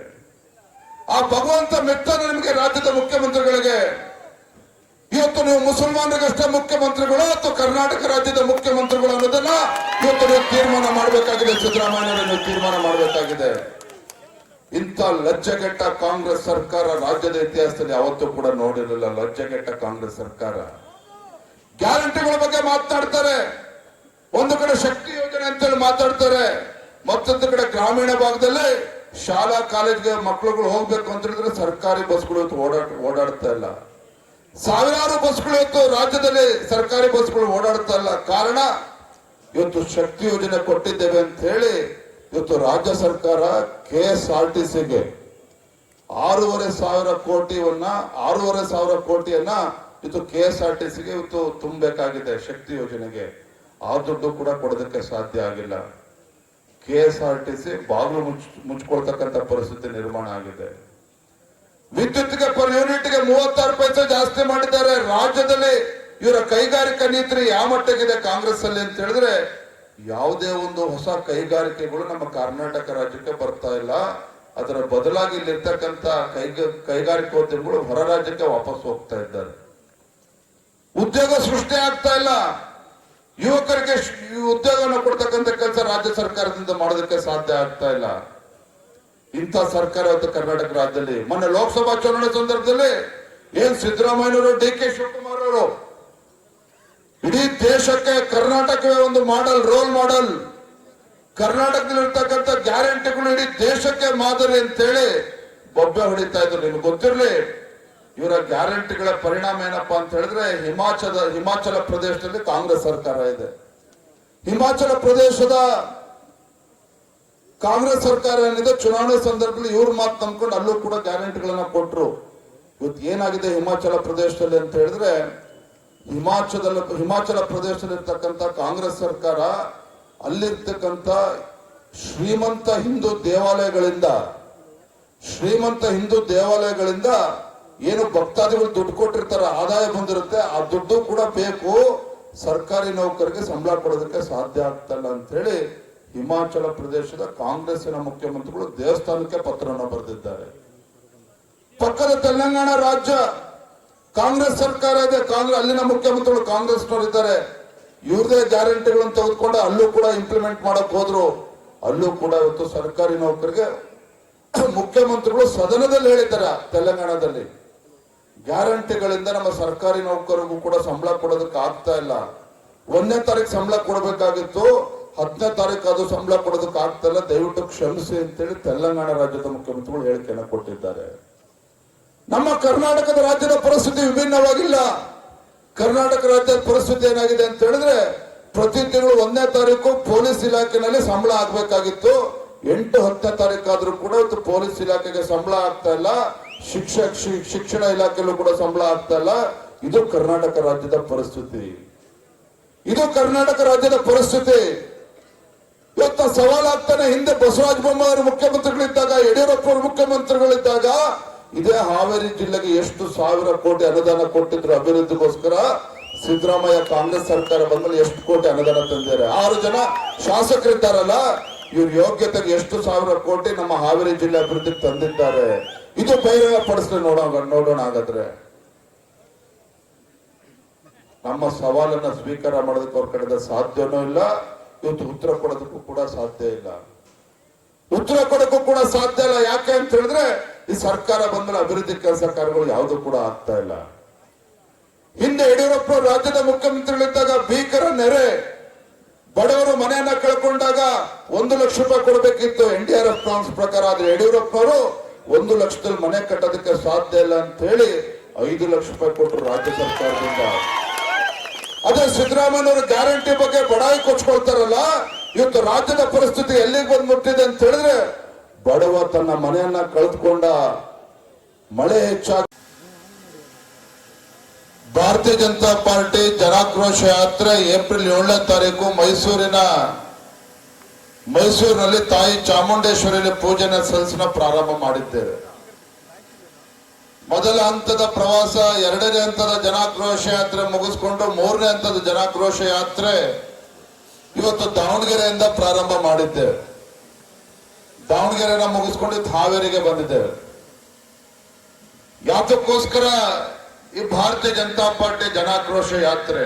ಆ ಭಗವಂತ ಮೆತ್ತನ ನಿಮಗೆ ರಾಜ್ಯದ ಮುಖ್ಯಮಂತ್ರಿಗಳಿಗೆ. ಇವತ್ತು ನೀವು ಮುಸಲ್ಮಾನರಿಗಷ್ಟೇ ಮುಖ್ಯಮಂತ್ರಿಗಳು ಅಥವಾ ಕರ್ನಾಟಕ ರಾಜ್ಯದ ಮುಖ್ಯಮಂತ್ರಿಗಳು ಅನ್ನೋದನ್ನ ಇವತ್ತು ನೀವು ತೀರ್ಮಾನ ಮಾಡಬೇಕಾಗಿದೆ ಸಿದ್ದರಾಮಯ್ಯ ನೀವು ತೀರ್ಮಾನ ಮಾಡಬೇಕಾಗಿದೆ. ಇಂಥ ಲಜ್ಜೆಗೆಟ್ಟ ಕಾಂಗ್ರೆಸ್ ಸರ್ಕಾರ ರಾಜ್ಯದ ಇತಿಹಾಸದಲ್ಲಿ ಯಾವತ್ತೂ ಕೂಡ ನೋಡಿರಲಿಲ್ಲ, ಲಜ್ಜೆಗೆಟ್ಟ ಕಾಂಗ್ರೆಸ್ ಸರ್ಕಾರ. ಗ್ಯಾರಂಟಿಗಳ ಬಗ್ಗೆ ಮಾತನಾಡ್ತಾರೆ ಒಂದು ಕಡೆ ಶಕ್ತಿ ಯೋಜನೆ ಅಂತೇಳಿ ಮಾತಾಡ್ತಾರೆ, ಮತ್ತೊಂದು ಕಡೆ ಗ್ರಾಮೀಣ ಭಾಗದಲ್ಲಿ ಶಾಲಾ ಕಾಲೇಜ್ಗೆ ಮಕ್ಕಳುಗಳು ಹೋಗ್ಬೇಕು ಅಂತ ಹೇಳಿದ್ರೆ ಸರ್ಕಾರಿ ಬಸ್ಗಳು ಇವತ್ತು ಓಡಾಟ ಓಡಾಡ್ತಾ ಇಲ್ಲ. ಸಾವಿರಾರು ಬಸ್ಗಳು ಇವತ್ತು ರಾಜ್ಯದಲ್ಲಿ ಸರ್ಕಾರಿ ಬಸ್ಗಳು ಓಡಾಡ್ತಾ ಇಲ್ಲ. ಕಾರಣ ಇವತ್ತು ಶಕ್ತಿ ಯೋಜನೆ ಕೊಟ್ಟಿದ್ದೇವೆ ಅಂತ ಹೇಳಿ ಇವತ್ತು ರಾಜ್ಯ ಸರ್ಕಾರ ಕೆ ಎಸ್ ಆರ್ ಟಿ ಸಿಗೆ ಆರೂವರೆ ಸಾವಿರ ಕೋಟಿಯನ್ನ, ಆರೂವರೆ ಸಾವಿರ ಕೋಟಿಯನ್ನ ಇವತ್ತು ಕೆ ಎಸ್ ಆರ್ ಟಿ ಸಿಗೆ ಇವತ್ತು ತುಂಬಬೇಕಾಗಿದೆ ಶಕ್ತಿ ಯೋಜನೆಗೆ. ಆ ದುಡ್ಡು ಕೂಡ ಕೊಡೋದಕ್ಕೆ ಸಾಧ್ಯ ಆಗಿಲ್ಲ. K S R T C ಬಾಗಿಲು ಮುಚ್ ಮುಚ್ಕೊಳ್ತಕ್ಕಂಥ ಪರಿಸ್ಥಿತಿ ನಿರ್ಮಾಣ ಆಗಿದೆ. ವಿದ್ಯುತ್ಗೆ ಪರ್ ಯೂನಿಟ್ಗೆ ಮೂವತ್ತಾರು ಪೈಸೆ ಜಾಸ್ತಿ ಮಾಡಿದ್ದಾರೆ. ರಾಜ್ಯದಲ್ಲಿ ಇವರ ಕೈಗಾರಿಕಾ ನೀತಿ ಯಾವ ಮಟ್ಟಕ್ಕಿದೆ ಕಾಂಗ್ರೆಸ್ ಅಲ್ಲಿ ಅಂತ ಹೇಳಿದ್ರೆ, ಯಾವುದೇ ಒಂದು ಹೊಸ ಕೈಗಾರಿಕೆಗಳು ನಮ್ಮ ಕರ್ನಾಟಕ ರಾಜ್ಯಕ್ಕೆ ಬರ್ತಾ ಇಲ್ಲ. ಅದರ ಬದಲಾಗಿ ಇಲ್ಲಿರ್ತಕ್ಕಂಥ ಕೈಗ, ಕೈಗಾರಿಕೋದ್ಯಮಿಗಳು ಹೊರ ರಾಜ್ಯಕ್ಕೆ ವಾಪಸ್ ಹೋಗ್ತಾ ಇದ್ದಾರೆ. ಉದ್ಯೋಗ ಸೃಷ್ಟಿ ಆಗ್ತಾ ಇಲ್ಲ. ಯುವಕರಿಗೆ ಉದ್ಯೋಗವನ್ನು ಕೊಡ್ತಕ್ಕಂಥ ಕೆಲಸ ರಾಜ್ಯ ಸರ್ಕಾರದಿಂದ ಮಾಡೋದಕ್ಕೆ ಸಾಧ್ಯ ಆಗ್ತಾ ಇಲ್ಲ. ಇಂಥ ಸರ್ಕಾರ ಇವತ್ತು ಕರ್ನಾಟಕ ರಾಜ್ಯದಲ್ಲಿ, ಮೊನ್ನೆ ಲೋಕಸಭಾ ಚುನಾವಣೆ ಸಂದರ್ಭದಲ್ಲಿ ಏನ್ ಸಿದ್ದರಾಮಯ್ಯನವರು, ಡಿ. ಕೆ. ಶಿವಕುಮಾರ್ ಅವರು, ಇಡೀ ದೇಶಕ್ಕೆ ಕರ್ನಾಟಕವೇ ಒಂದು ಮಾಡೆಲ್ ರೋಲ್ ಮಾಡೆಲ್ ಕರ್ನಾಟಕದಲ್ಲಿರ್ತಕ್ಕಂಥ ಗ್ಯಾರಂಟಿಗಳು ಇಡೀ ದೇಶಕ್ಕೆ ಮಾದರಿ ಅಂತೇಳಿ ಬೊಬ್ಬೆ ಹೊಡಿತಾ ಇದ್ರು. ನಿಮ್ಗೆ ಗೊತ್ತಿರ್ಲಿ ಇವರ ಗ್ಯಾರಂಟಿಗಳ ಪರಿಣಾಮ ಏನಪ್ಪಾ ಅಂತ ಹೇಳಿದ್ರೆ ಹಿಮಾಚಲ ಹಿಮಾಚಲ ಪ್ರದೇಶದಲ್ಲಿ ಕಾಂಗ್ರೆಸ್ ಸರ್ಕಾರ ಇದೆ. ಹಿಮಾಚಲ ಪ್ರದೇಶದ ಕಾಂಗ್ರೆಸ್ ಸರ್ಕಾರ ಏನಿದೆ? ಚುನಾವಣೆ ಸಂದರ್ಭದಲ್ಲಿ ಇವ್ರ ಮಾತು ನಂಬ್ಕೊಂಡು ಅಲ್ಲೂ ಕೂಡ ಗ್ಯಾರಂಟಿಗಳನ್ನ ಕೊಟ್ರು. ಇವತ್ತು ಏನಾಗಿದೆ ಹಿಮಾಚಲ ಪ್ರದೇಶದಲ್ಲಿ ಅಂತ ಹೇಳಿದ್ರೆ, ಹಿಮಾಚಲ ಹಿಮಾಚಲ ಪ್ರದೇಶದಲ್ಲಿ ಇರ್ತಕ್ಕಂಥ ಕಾಂಗ್ರೆಸ್ ಸರ್ಕಾರ, ಅಲ್ಲಿರ್ತಕ್ಕಂಥ ಶ್ರೀಮಂತ ಹಿಂದೂ ದೇವಾಲಯಗಳಿಂದ, ಶ್ರೀಮಂತ ಹಿಂದೂ ದೇವಾಲಯಗಳಿಂದ ಏನು ಭಕ್ತಾದಿಗಳು ದುಡ್ಡು ಕೊಟ್ಟಿರ್ತಾರ ಆದಾಯ ಬಂದಿರುತ್ತೆ, ಆ ದುಡ್ಡು ಕೂಡ ಬೇಕು. ಸರ್ಕಾರಿ ನೌಕರಿಗೆ ಸಂಬಳ ಕೊಡೋದಕ್ಕೆ ಸಾಧ್ಯ ಆಗ್ತಲ್ಲ ಅಂತ ಹೇಳಿ ಹಿಮಾಚಲ ಪ್ರದೇಶದ ಕಾಂಗ್ರೆಸ್ಸಿನ ಮುಖ್ಯಮಂತ್ರಿಗಳು ದೇವಸ್ಥಾನಕ್ಕೆ ಪತ್ರವನ್ನು ಬರೆದಿದ್ದಾರೆ. ಪಕ್ಕದ ತೆಲಂಗಾಣ ರಾಜ್ಯ ಕಾಂಗ್ರೆಸ್ ಸರ್ಕಾರ ಇದೆ. ಕಾಂಗ್ರೆಸ್ ಅಲ್ಲಿನ ಮುಖ್ಯಮಂತ್ರಿಗಳು ಕಾಂಗ್ರೆಸ್ ಇದ್ದಾರೆ ಇವ್ರದೇ ಗ್ಯಾರಂಟಿಗಳನ್ನು ತೆಗೆದುಕೊಂಡು ಅಲ್ಲೂ ಕೂಡ ಇಂಪ್ಲಿಮೆಂಟ್ ಮಾಡಕ್ ಹೋದ್ರು. ಅಲ್ಲೂ ಕೂಡ ಇವತ್ತು ಸರ್ಕಾರಿ ನೌಕರಿಗೆ ಮುಖ್ಯಮಂತ್ರಿಗಳು ಸದನದಲ್ಲಿ ಹೇಳಿದ್ದಾರೆ, ತೆಲಂಗಾಣದಲ್ಲಿ. ಗ್ಯಾರಂಟಿಗಳಿಂದ ನಮ್ಮ ಸರ್ಕಾರಿ ನೌಕರಿಗೂ ಕೂಡ ಸಂಬಳ ಕೊಡೋದಕ್ಕೆ ಆಗ್ತಾ ಇಲ್ಲ. ಒಂದನೇ ತಾರೀಕು ಸಂಬಳ ಕೊಡಬೇಕಾಗಿತ್ತು, ಹತ್ತನೇ ತಾರೀಕು ಅದು ಸಂಬಳ ಕೊಡೋದಕ್ಕೆ ಆಗ್ತಾ ಇಲ್ಲ. ದಯವಿಟ್ಟು ಕ್ಷಮಿಸಿ ಅಂತೇಳಿ ತೆಲಂಗಾಣ ರಾಜ್ಯದ ಮುಖ್ಯಮಂತ್ರಿಗಳು ಹೇಳಿಕೆಯನ್ನು ಕೊಟ್ಟಿದ್ದಾರೆ. ನಮ್ಮ ಕರ್ನಾಟಕದ ರಾಜ್ಯದ ಪರಿಸ್ಥಿತಿ ವಿಭಿನ್ನವಾಗಿಲ್ಲ. ಕರ್ನಾಟಕ ರಾಜ್ಯದ ಪರಿಸ್ಥಿತಿ ಏನಾಗಿದೆ ಅಂತ ಹೇಳಿದ್ರೆ, ಪ್ರತಿ ತಿಂಗಳು ಒಂದನೇ ತಾರೀಕು ಪೊಲೀಸ್ ಇಲಾಖೆನಲ್ಲಿ ಸಂಬಳ ಆಗ್ಬೇಕಾಗಿತ್ತು. ಎಂಟು ಹತ್ತನೇ ತಾರೀಕಾದ್ರೂ ಕೂಡ ಪೊಲೀಸ್ ಇಲಾಖೆಗೆ ಸಂಬಳ ಆಗ್ತಾ ಇಲ್ಲ. ಶಿಕ್ಷಕ ಶಿಕ್ಷಣ ಇಲಾಖೆಯಲ್ಲೂ ಕೂಡ ಸಂಬಳ ಆಗ್ತಾ ಇಲ್ಲ. ಇದು ಕರ್ನಾಟಕ ರಾಜ್ಯದ ಪರಿಸ್ಥಿತಿ. ಇದು ಕರ್ನಾಟಕ ರಾಜ್ಯದ ಪರಿಸ್ಥಿತಿ. ಇವತ್ತು ಸವಾಲಾಗ್ತಾನೆ ಹಿಂದೆ ಬಸವರಾಜ ಬೊಮ್ಮಾಯಿ ಮುಖ್ಯಮಂತ್ರಿಗಳಿದ್ದಾಗ, ಯಡಿಯೂರಪ್ಪ ಮುಖ್ಯಮಂತ್ರಿಗಳಿದ್ದಾಗ, ಇದೇ ಹಾವೇರಿ ಜಿಲ್ಲೆಗೆ ಎಷ್ಟು ಸಾವಿರ ಕೋಟಿ ಅನುದಾನ ಕೊಟ್ಟಿದ್ರು ಅಭಿವೃದ್ಧಿಗೋಸ್ಕರ. ಸಿದ್ದರಾಮಯ್ಯ ಕಾಂಗ್ರೆಸ್ ಸರ್ಕಾರ ಬಂದ್ಮೇಲೆ ಎಷ್ಟು ಕೋಟಿ ಅನುದಾನ ತಂದಿದ್ದಾರೆ. ಆರು ಜನ ಶಾಸಕರಿದ್ದಾರಲ್ಲ, ಇವ್ರ ಯೋಗ್ಯತೆಗೆ ಎಷ್ಟು ಸಾವಿರ ಕೋಟಿ ನಮ್ಮ ಹಾವೇರಿ ಜಿಲ್ಲೆ ಅಭಿವೃದ್ಧಿಗೆ ತಂದಿದ್ದಾರೆ. ಇದು ಬಹಿರಂಗ ಪಡಿಸ್ಲಿ ನೋಡೋಣ ನೋಡೋಣ ಹಾಗಾದ್ರೆ. ನಮ್ಮ ಸವಾಲನ್ನ ಸ್ವೀಕಾರ ಮಾಡೋದಕ್ಕೆ ಅವ್ರ ಕಡೆದ ಸಾಧ್ಯನೂ ಇಲ್ಲ, ಇವತ್ತು ಉತ್ತರ ಕೊಡೋದಕ್ಕೂ ಕೂಡ ಸಾಧ್ಯ ಇಲ್ಲ. ಉತ್ತರ ಕೊಡೋಕ್ಕೂ ಕೂಡ ಸಾಧ್ಯ ಇಲ್ಲ, ಯಾಕೆ ಅಂತ ಹೇಳಿದ್ರೆ, ಈ ಸರ್ಕಾರ ಬಂದ್ರೆ ಅಭಿವೃದ್ಧಿ ಕೆಲಸ ಕಾರ್ಯಗಳು ಯಾವುದು ಕೂಡ ಆಗ್ತಾ ಇಲ್ಲ. ಹಿಂದೆ ಯಡಿಯೂರಪ್ಪ ರಾಜ್ಯದ ಮುಖ್ಯಮಂತ್ರಿಗಳಿದ್ದಾಗ ಭೀಕರ ನೆರೆ. ಬಡವರು ಮನೆಯನ್ನ ಕಳ್ಕೊಂಡಾಗ ಒಂದು ಲಕ್ಷ ರೂಪಾಯಿ ಕೊಡಬೇಕಿತ್ತು ಎನ್ ಡಿ ಆರ್ ಎಫ್ ಪ್ರಕಾರ, ಆದ್ರೆ ಯಡಿಯೂರಪ್ಪನವರು ಒಂದು ಲಕ್ಷದಲ್ಲಿ ಮನೆ ಕಟ್ಟೋದಕ್ಕೆ ಸಾಧ್ಯ ಇಲ್ಲ ಅಂತ ಹೇಳಿ ಐದು ಲಕ್ಷ ರೂಪಾಯಿ ಕೊಟ್ಟರು ರಾಜ್ಯ ಸರ್ಕಾರದಿಂದ. ಅದೇ ಸಿದ್ದರಾಮಯ್ಯನವರು ಗ್ಯಾರಂಟಿ ಬಗ್ಗೆ ಬಡಾಯಿ ಕೊಚ್ಕೊಳ್ತಾರಲ್ಲ, ಇವತ್ತು ರಾಜ್ಯದ ಪರಿಸ್ಥಿತಿ ಎಲ್ಲಿಗೆ ಬಂದು ಮುಟ್ಟಿದೆ ಅಂತ ಹೇಳಿದ್ರೆ ಬಡವ ತನ್ನ ಮನೆಯನ್ನ ಕಳೆದುಕೊಂಡ ಮಳೆ ಹೆಚ್ಚಾಗ. ಭಾರತೀಯ ಜನತಾ ಪಾರ್ಟಿ ಜನಾಕ್ರೋಶ ಯಾತ್ರೆ ಏಪ್ರಿಲ್ ಏಳನೇ ತಾರೀಕು ಮೈಸೂರಿನ ಮೈಸೂರಿನಲ್ಲಿ ತಾಯಿ ಚಾಮುಂಡೇಶ್ವರಿಯಲ್ಲಿ ಪೂಜೆನ ಸಲ್ಲಿಸಿನ ಪ್ರಾರಂಭ ಮಾಡಿದ್ದೇವೆ. ಮೊದಲ ಹಂತದ ಪ್ರವಾಸ, ಎರಡನೇ ಹಂತದ ಜನಾಕ್ರೋಶ ಯಾತ್ರೆ ಮುಗಿಸ್ಕೊಂಡು ಮೂರನೇ ಹಂತದ ಜನಾಕ್ರೋಶ ಯಾತ್ರೆ ಇವತ್ತು ದಾವಣಗೆರೆಯಿಂದ ಪ್ರಾರಂಭ ಮಾಡಿದ್ದೇವೆ. ದಾವಣಗೆರೆನ ಮುಗಿಸ್ಕೊಂಡು ಹಾವೇರಿಗೆ ಬಂದಿದ್ದೇವೆ. ಯಾತಕ್ಕೋಸ್ಕರ ಈ ಭಾರತೀಯ ಜನತಾ ಪಾರ್ಟಿ ಜನಾಕ್ರೋಶ ಯಾತ್ರೆ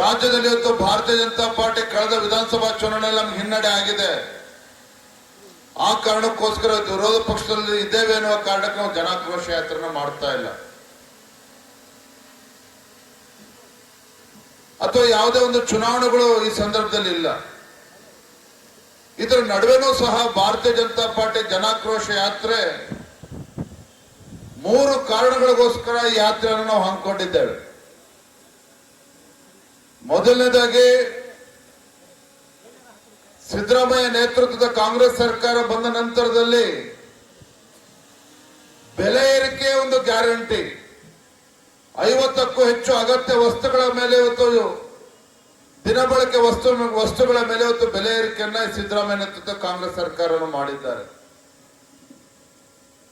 ರಾಜ್ಯದಲ್ಲಿ ಇವತ್ತು ಭಾರತೀಯ ಜನತಾ ಪಾರ್ಟಿ ಕಳೆದ ವಿಧಾನಸಭಾ ಚುನಾವಣೆಯಲ್ಲಿ ನಮ್ಗೆ ಹಿನ್ನಡೆ ಆಗಿದೆ. ಆ ಕಾರಣಕ್ಕೋಸ್ಕರ ವಿರೋಧ ಪಕ್ಷದಲ್ಲಿ ಇದ್ದೇವೆ ಅನ್ನುವ ಕಾರಣಕ್ಕೆ ನಾವು ಜನಾಕ್ರೋಶ ಯಾತ್ರೆನ ಮಾಡ್ತಾ ಇಲ್ಲ. ಅಥವಾ ಯಾವುದೇ ಒಂದು ಚುನಾವಣೆಗಳು ಈ ಸಂದರ್ಭದಲ್ಲಿ ಇಲ್ಲ. ಇದರ ನಡುವೆನೂ ಸಹ ಭಾರತೀಯ ಜನತಾ ಪಾರ್ಟಿ ಜನಾಕ್ರೋಶ ಯಾತ್ರೆ ಮೂರು ಕಾರಣಗಳಿಗೋಸ್ಕರ ಈ ಯಾತ್ರೆಯನ್ನು ನಾವು ಹಮ್ಮಿಕೊಂಡಿದ್ದೇವೆ. ಮೊದಲನೇದಾಗಿ ಸಿದ್ದರಾಮಯ್ಯ ನೇತೃತ್ವದ ಕಾಂಗ್ರೆಸ್ ಸರ್ಕಾರ ಬಂದ ನಂತರದಲ್ಲಿ ಬೆಲೆ ಏರಿಕೆ ಒಂದು ಗ್ಯಾರಂಟಿ. ಐವತ್ತಕ್ಕೂ ಹೆಚ್ಚು ಅಗತ್ಯ ವಸ್ತುಗಳ ಮೇಲೆ ಇವತ್ತು ದಿನಬಳಕೆ ವಸ್ತು, ವಸ್ತುಗಳ ಮೇಲೆ ಇವತ್ತು ಬೆಲೆ ಏರಿಕೆಯನ್ನ ಸಿದ್ದರಾಮಯ್ಯ ನೇತೃತ್ವದ ಕಾಂಗ್ರೆಸ್ ಸರ್ಕಾರ ಮಾಡಿದ್ದಾರೆ.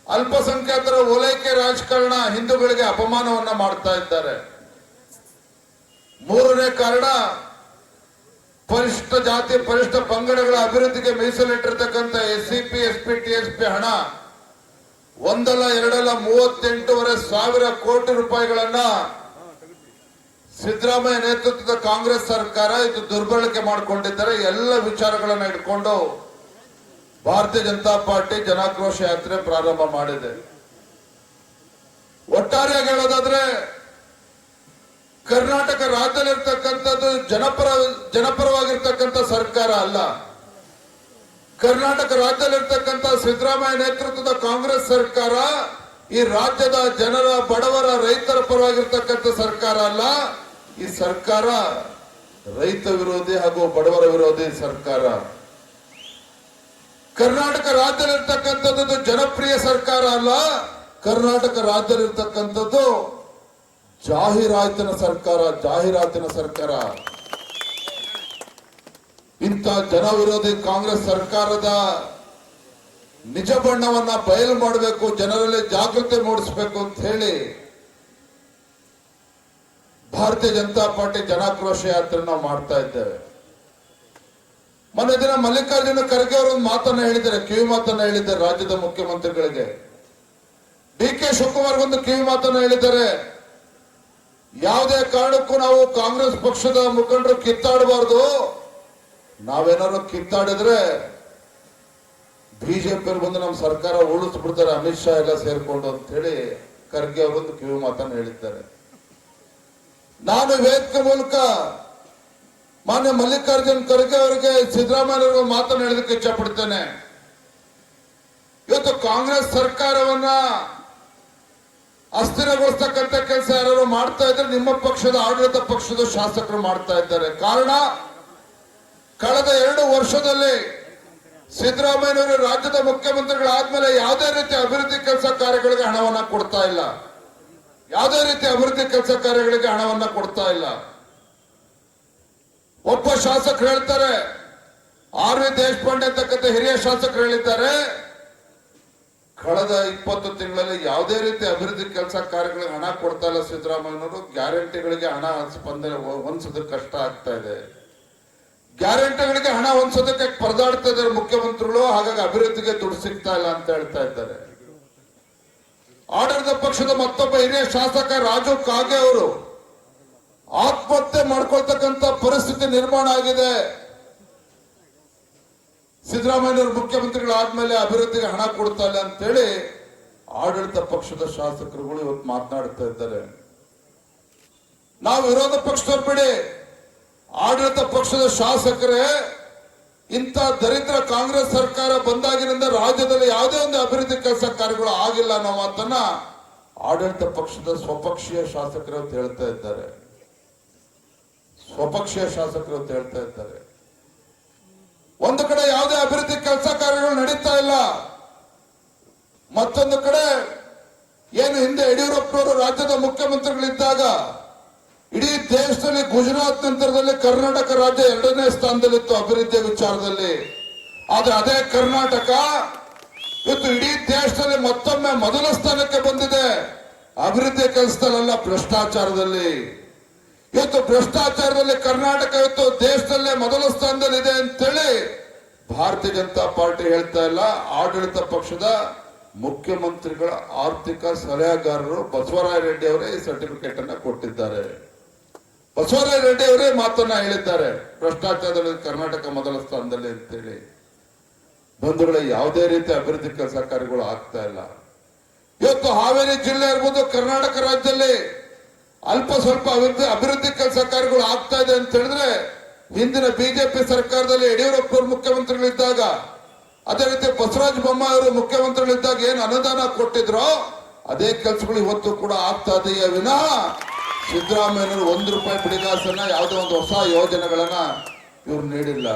ಅಲ್ಪಸಂಖ್ಯಾತರ ಓಲೈಕೆ ರಾಜಕಾರಣ ಹಿಂದೂಗಳಿಗೆ ಅಪಮಾನವನ್ನ ಮಾಡ್ತಾ ಇದ್ದಾರೆ. ಮೂರನೇ ಕಾರಣ ಪರಿಷ್ಠ ಜಾತಿ ಪರಿಷ್ಠ ಪಂಗಡಗಳ ಅಭಿವೃದ್ಧಿಗೆ ಮೀಸಲಿಟ್ಟಿರ್ತಕ್ಕಂಥ S C P S P T S P ಹಣ, ಒಂದಲ್ಲ, ಎರಡಲ್ಲ, ಮೂವತ್ತೆಂಟೂವರೆ ಸಾವಿರ ಕೋಟಿ ರೂಪಾಯಿಗಳನ್ನ ಸಿದ್ದರಾಮಯ್ಯ ನೇತೃತ್ವದ ಕಾಂಗ್ರೆಸ್ ಸರ್ಕಾರ ಇದು ದುರ್ಬಳಕೆ ಮಾಡಿಕೊಂಡಿದ್ದಾರೆ. ಎಲ್ಲ ವಿಚಾರಗಳನ್ನ ಇಟ್ಕೊಂಡು ಭಾರತೀಯ ಜನತಾ ಪಾರ್ಟಿ ಜನಾಕ್ರೋಶ ಯಾತ್ರೆ ಪ್ರಾರಂಭ ಮಾಡಿದೆ. ಒಟ್ಟಾರೆಯಾಗಿ ಹೇಳೋದಾದ್ರೆ ಕರ್ನಾಟಕ ರಾಜ್ಯದಲ್ಲಿರ್ತಕ್ಕಂಥದ್ದು ಜನಪರ, ಜನಪರವಾಗಿರ್ತಕ್ಕಂಥ ಸರ್ಕಾರ ಅಲ್ಲ. ಕರ್ನಾಟಕ ರಾಜ್ಯದಲ್ಲಿರ್ತಕ್ಕಂಥ ಸಿದ್ದರಾಮಯ್ಯ ನೇತೃತ್ವದ ಕಾಂಗ್ರೆಸ್ ಸರ್ಕಾರ ಈ ರಾಜ್ಯದ ಜನರ, ಬಡವರ, ರೈತರ ಪರವಾಗಿರ್ತಕ್ಕಂಥ ಸರ್ಕಾರ ಅಲ್ಲ. ಈ ಸರ್ಕಾರ ರೈತ ವಿರೋಧಿ ಹಾಗೂ ಬಡವರ ವಿರೋಧಿ ಸರ್ಕಾರ. ಕರ್ನಾಟಕ ರಾಜ್ಯದಲ್ಲಿರ್ತಕ್ಕಂಥದ್ದು ಜನಪ್ರಿಯ ಸರ್ಕಾರ ಅಲ್ಲ. ಕರ್ನಾಟಕ ರಾಜ್ಯದಲ್ಲಿರ್ತಕ್ಕಂಥದ್ದು ಜಾಹೀರಾತಿನ ಸರ್ಕಾರ ಜಾಹೀರಾತಿನ ಸರ್ಕಾರ. ಇಂಥ ಜನವಿರೋಧಿ ಕಾಂಗ್ರೆಸ್ ಸರ್ಕಾರದ ನಿಜ ಬಣ್ಣವನ್ನ ಬಯಲು ಮಾಡಬೇಕು, ಜನರಲ್ಲಿ ಜಾಗೃತಿ ಮೂಡಿಸಬೇಕು ಅಂತ ಹೇಳಿ ಭಾರತೀಯ ಜನತಾ ಪಾರ್ಟಿ ಜನಾಕ್ರೋಶ ಯಾತ್ರೆ ನಾವು ಮಾಡ್ತಾ ಇದ್ದೇವೆ. ಮೊನ್ನೆ ದಿನ ಮಲ್ಲಿಕಾರ್ಜುನ ಖರ್ಗೆ ಒಂದು ಮಾತನ್ನ ಹೇಳಿದ್ದಾರೆ, ಕಿವಿ ಮಾತನ್ನ ಹೇಳಿದ್ದಾರೆ ರಾಜ್ಯದ ಮುಖ್ಯಮಂತ್ರಿಗಳಿಗೆ. ಡಿ ಕೆ ಶಿವಕುಮಾರ್ ಒಂದು ಕಿವಿ ಮಾತನ್ನ ಹೇಳಿದ್ದಾರೆ. ಯಾವುದೇ ಕಾರಣಕ್ಕೂ ನಾವು ಕಾಂಗ್ರೆಸ್ ಪಕ್ಷದ ಮುಖಂಡರು ಕಿತ್ತಾಡಬಾರ್ದು. ನಾವೇನಾದ್ರು ಕಿತ್ತಾಡಿದ್ರೆ ಬಿಜೆಪಿ ಬಂದು ನಮ್ಮ ಸರ್ಕಾರ ಉಳಿಸ್ಬಿಡ್ತಾರೆ ಅಮಿತ್ ಶಾ ಎಲ್ಲ ಸೇರ್ಕೊಂಡು ಅಂತ ಹೇಳಿ ಖರ್ಗೆ ಅವರೊಂದು ಕಿವಿ ಮಾತನ್ನ ಹೇಳಿದ್ದಾರೆ. ನಾನು ವೇದಿಕೆ ಮೂಲಕ ಮಾನ್ಯ ಮಲ್ಲಿಕಾರ್ಜುನ್ ಖರ್ಗೆ ಅವರಿಗೆ, ಸಿದ್ದರಾಮಯ್ಯ ಮಾತನ್ನು ಹೇಳೋದಕ್ಕೆ ಇಚ್ಛಪಡ್ತೇನೆ ಇವತ್ತು ಕಾಂಗ್ರೆಸ್ ಸರ್ಕಾರವನ್ನ ಅಸ್ಥಿರಗೊಳಿಸ್ತಕ್ಕಂಥ ಕೆಲಸ ಯಾರು ಮಾಡ್ತಾ ಇದ್ರೆ ನಿಮ್ಮ ಪಕ್ಷದ, ಆಡಳಿತ ಪಕ್ಷದ ಶಾಸಕರು ಮಾಡ್ತಾ ಇದ್ದಾರೆ. ಕಾರಣ, ಕಳೆದ ಎರಡು ವರ್ಷದಲ್ಲಿ ಸಿದ್ದರಾಮಯ್ಯನವರು ರಾಜ್ಯದ ಮುಖ್ಯಮಂತ್ರಿಗಳಾದ್ಮೇಲೆ ಯಾವುದೇ ರೀತಿ ಅಭಿವೃದ್ಧಿ ಕೆಲಸ ಕಾರ್ಯಗಳಿಗೆ ಹಣವನ್ನ ಕೊಡ್ತಾ ಇಲ್ಲ. ಯಾವುದೇ ರೀತಿ ಅಭಿವೃದ್ಧಿ ಕೆಲಸ ಕಾರ್ಯಗಳಿಗೆ ಹಣವನ್ನ ಕೊಡ್ತಾ ಇಲ್ಲ. ಒಬ್ಬ ಶಾಸಕರು ಹೇಳ್ತಾರೆ, ಆರ್ ವಿ ದೇಶಪಾಂಡೆ ಅಂತಕ್ಕಂಥ ಹಿರಿಯ ಶಾಸಕರು ಹೇಳಿದ್ದಾರೆ ಕಳೆದ ಇಪ್ಪತ್ತು ತಿಂಗಳಲ್ಲಿ ಯಾವುದೇ ರೀತಿ ಅಭಿವೃದ್ಧಿ ಕೆಲಸ ಕಾರ್ಯಗಳಿಗೆ ಹಣ ಕೊಡ್ತಾ ಇಲ್ಲ ಸಿದ್ದರಾಮಯ್ಯನವರು. ಗ್ಯಾರಂಟಿಗಳಿಗೆ ಹಣ ಸ್ಪಂದನೆ ಹೊಂದಿಸೋದಕ್ಕೆ ಕಷ್ಟ ಆಗ್ತಾ ಇದೆ. ಗ್ಯಾರಂಟಿಗಳಿಗೆ ಹಣ ಹೊಂದಿಸೋದಕ್ಕೆ ಪರದಾಡ್ತಾ ಇದ್ದಾರೆ ಮುಖ್ಯಮಂತ್ರಿಗಳು. ಹಾಗಾಗಿ ಅಭಿವೃದ್ಧಿಗೆ ದುಡ್ಡು ಸಿಗ್ತಾ ಇಲ್ಲ ಅಂತ ಹೇಳ್ತಾ ಇದ್ದಾರೆ. ಆಡಳಿತ ಪಕ್ಷದ ಮತ್ತೊಬ್ಬ ಹಿರಿಯ ಶಾಸಕ ರಾಜು ಕಾಗೆ ಅವರು ಆತ್ಮಹತ್ಯೆ ಮಾಡ್ಕೊಳ್ತಕ್ಕಂತ ಪರಿಸ್ಥಿತಿ ನಿರ್ಮಾಣ ಆಗಿದೆ. ಸಿದ್ದರಾಮಯ್ಯವರು ಮುಖ್ಯಮಂತ್ರಿಗಳಾದ್ಮೇಲೆ ಅಭಿವೃದ್ಧಿಗೆ ಹಣ ಕೊಡ್ತಾ ಇಲ್ಲ ಅಂತೇಳಿ ಆಡಳಿತ ಪಕ್ಷದ ಶಾಸಕರುಗಳು ಇವತ್ತು ಮಾತನಾಡ್ತಾ ಇದ್ದಾರೆ. ನಾವು ವಿರೋಧ ಪಕ್ಷದವ್ರು ಬಿಡಿ. ಆಡಳಿತ ಪಕ್ಷದ ಶಾಸಕರೇ, ಇಂಥ ದರಿದ್ರ ಕಾಂಗ್ರೆಸ್ ಸರ್ಕಾರ ಬಂದಾಗಿನಿಂದ ರಾಜ್ಯದಲ್ಲಿ ಯಾವುದೇ ಒಂದು ಅಭಿವೃದ್ಧಿ ಕೆಲಸ ಕಾರ್ಯಗಳು ಆಗಿಲ್ಲ ಅನ್ನೋ ಮಾತನ್ನ ಆಡಳಿತ ಪಕ್ಷದ ಸ್ವಪಕ್ಷೀಯ ಶಾಸಕರು ಅಂತ ಹೇಳ್ತಾ ಇದ್ದಾರೆ. ಸ್ವಪಕ್ಷೀಯ ಶಾಸಕರು ಅಂತ ಹೇಳ್ತಾ ಇದ್ದಾರೆ. ಒಂದು ಕಡೆ ಯಾವುದೇ ಅಭಿವೃದ್ಧಿ ಕೆಲಸ ಕಾರ್ಯಗಳು ನಡೀತಾ ಇಲ್ಲ, ಮತ್ತೊಂದು ಕಡೆ ಏನು ಹಿಂದೆ ಯಡಿಯೂರಪ್ಪನವರು ರಾಜ್ಯದ ಮುಖ್ಯಮಂತ್ರಿಗಳಿದ್ದಾಗ ಇಡೀ ದೇಶದಲ್ಲಿ ಗುಜರಾತ್ ನಂತರದಲ್ಲಿ ಕರ್ನಾಟಕ ರಾಜ್ಯ ಎರಡನೇ ಸ್ಥಾನದಲ್ಲಿತ್ತು ಅಭಿವೃದ್ಧಿ ವಿಚಾರದಲ್ಲಿ. ಆದ್ರೆ ಅದೇ ಕರ್ನಾಟಕ ಇವತ್ತು ಇಡೀ ದೇಶದಲ್ಲಿ ಮತ್ತೊಮ್ಮೆ ಮೊದಲ ಸ್ಥಾನಕ್ಕೆ ಬಂದಿದೆ. ಅಭಿವೃದ್ಧಿ ಕೆಲಸದಲ್ಲ ಭ್ರಷ್ಟಾಚಾರದಲ್ಲಿ. ಇವತ್ತು ಭ್ರಷ್ಟಾಚಾರದಲ್ಲಿ ಕರ್ನಾಟಕ ಇವತ್ತು ದೇಶದಲ್ಲೇ ಮೊದಲ ಸ್ಥಾನದಲ್ಲಿದೆ ಅಂತೇಳಿ ಭಾರತೀಯ ಜನತಾ ಪಾರ್ಟಿ ಹೇಳ್ತಾ ಇಲ್ಲ. ಆಡಳಿತ ಪಕ್ಷದ ಮುಖ್ಯಮಂತ್ರಿಗಳ ಆರ್ಥಿಕ ಸಲಹೆಗಾರರು ಬಸವರಾಯ ರೆಡ್ಡಿ ಅವರೇ ಈ ಸರ್ಟಿಫಿಕೇಟ್ ಅನ್ನ ಕೊಟ್ಟಿದ್ದಾರೆ. ಬಸವರಾಯ ರೆಡ್ಡಿ ಅವರೇ ಮಾತನ್ನ ಹೇಳಿದ್ದಾರೆ. ಭ್ರಷ್ಟಾಚಾರದಲ್ಲಿ ಕರ್ನಾಟಕ ಮೊದಲ ಸ್ಥಾನದಲ್ಲಿ ಅಂತೇಳಿ. ಬಂಧುಗಳ, ಯಾವುದೇ ರೀತಿ ಅಭಿವೃದ್ಧಿ ಕೆಲಸ ಕಾರ್ಯಗಳು ಆಗ್ತಾ ಇಲ್ಲ. ಇವತ್ತು ಹಾವೇರಿ ಜಿಲ್ಲೆ ಇರ್ಬೋದು ಕರ್ನಾಟಕ ರಾಜ್ಯದಲ್ಲಿ ಅಲ್ಪ ಸ್ವಲ್ಪ ಅಭಿವೃದ್ಧಿ ಅಭಿವೃದ್ಧಿ ಕೆಲಸ ಕಾರ್ಯಗಳು ಆಗ್ತಾ ಇದೆ ಅಂತ ಹೇಳಿದ್ರೆ, ಹಿಂದಿನ ಬಿಜೆಪಿ ಸರ್ಕಾರದಲ್ಲಿ ಯಡಿಯೂರಪ್ಪ ಮುಖ್ಯಮಂತ್ರಿಗಳಿದ್ದಾಗ, ಅದೇ ರೀತಿ ಬಸವರಾಜ ಬೊಮ್ಮಾಯಿ ಅವರು ಮುಖ್ಯಮಂತ್ರಿಗಳಿದ್ದಾಗ ಏನು ಅನುದಾನ ಕೊಟ್ಟಿದ್ರೋ, ಅದೇ ಕೆಲಸಗಳು ಇವತ್ತು ಕೂಡ ಆಗ್ತಾ ಇದೆಯೇ ವಿನಃ ಸಿದ್ದರಾಮಯ್ಯನವರು ಒಂದು ರೂಪಾಯಿ ಬಿಡಿಗಾಸನ್ನ ಯಾವುದೋ ಒಂದು ಹೊಸ ಯೋಜನೆಗಳನ್ನ ಇವ್ರು ನೀಡಿಲ್ಲ.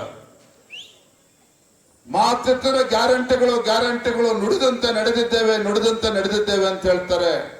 ಮಾತಿದ್ರೆ ಗ್ಯಾರಂಟಿಗಳು ಗ್ಯಾರಂಟಿಗಳು ನುಡಿದಂತೆ ನಡೆದಿದ್ದೇವೆ ನುಡಿದಂತೆ ನಡೆದಿದ್ದೇವೆ ಅಂತ ಹೇಳ್ತಾರೆ.